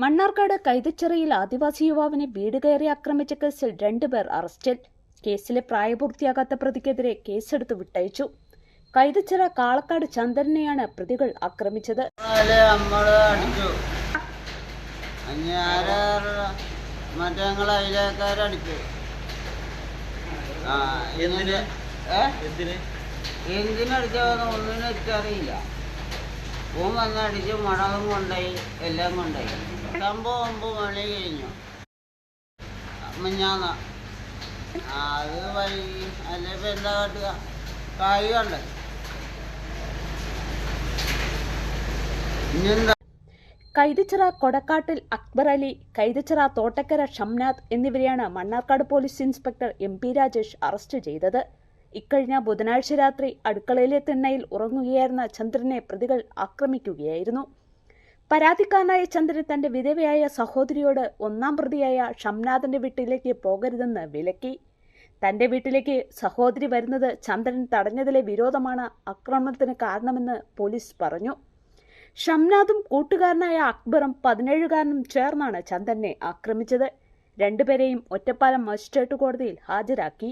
മണ്ണാർക്കാട് കൈതച്ചിറയിൽ ആദിവാസി യുവാവിനെ വീട് കയറി ആക്രമിച്ച കേസിൽ രണ്ടുപേർ അറസ്റ്റിൽ. കേസിലെ പ്രായപൂർത്തിയാകാത്ത പ്രതിക്കെതിരെ കേസെടുത്ത് വിട്ടയച്ചു. കൈതച്ചിറ കാളക്കാട് ചന്ദ്രനെയാണ് പ്രതികൾ ആക്രമിച്ചത്. അതിൽ നമ്മൾ അടിച്ചു. അഞ്ഞാറ് മറ്റേ ഞങ്ങൾ ആ എന്തിന്? ഏ? എന്തിന്? എന്തിനടിച്ചോന്ന് ഒന്നിനും അറിയില്ല ഓൻ വന്നടിച്ച് മണവും കൊണ്ടായി എല്ലാം കൊണ്ടായി സംഭവം ഒമ്പത് കഴിഞ്ഞു. മിഞ്ഞാന്ന. അത് വൈകി. അല്ലെ ഇപ്പൊ എന്താ കാട്ടുക? കായ് കൈതച്ചിറ കൊടക്കാട്ടിൽ അക്ബർ അലി കൈതച്ചിറ തോട്ടക്കര ഷംനാഥ് എന്നിവരെയാണ് Mannarkkad police inspector M P Rajesh arrest ചെയ്തത്. ഇക്കഴിഞ്ഞ ബുധനാഴ്ച രാത്രി അടുക്കളയിലെ തിണ്ണയിൽ ഉറങ്ങുകയായിരുന്ന ചന്ദ്രനെ പ്രതികൾ ആക്രമിക്കുകയായിരുന്നു. പരാതിക്കാരനായ ചന്ദ്രൻ തന്റെ വിധവയായ സഹോദരിയോട് ഒന്നാം പ്രതിയായ ഷംനാഥിന്റെ വീട്ടിലേക്ക് പോകരുതെന്ന് വിലക്കി. തന്റെ വീട്ടിലേക്ക് സഹോദരി വരുന്നത് ചന്ദ്രൻ തടഞ്ഞതിലെ വിരോധമാണ് ആക്രമണത്തിന് കാരണമെന്ന് പോലീസ് പറഞ്ഞു. ഷംനാഥും കൂട്ടുകാരനായ അക്ബറും പതിനേഴുകാരനും ചേർന്നാണ് ചന്ദ്രനെ ആക്രമിച്ചത്. രണ്ടുപേരെയും ഒറ്റപ്പാലം മജിസ്ട്രേറ്റ് കോടതിയിൽ ഹാജരാക്കി.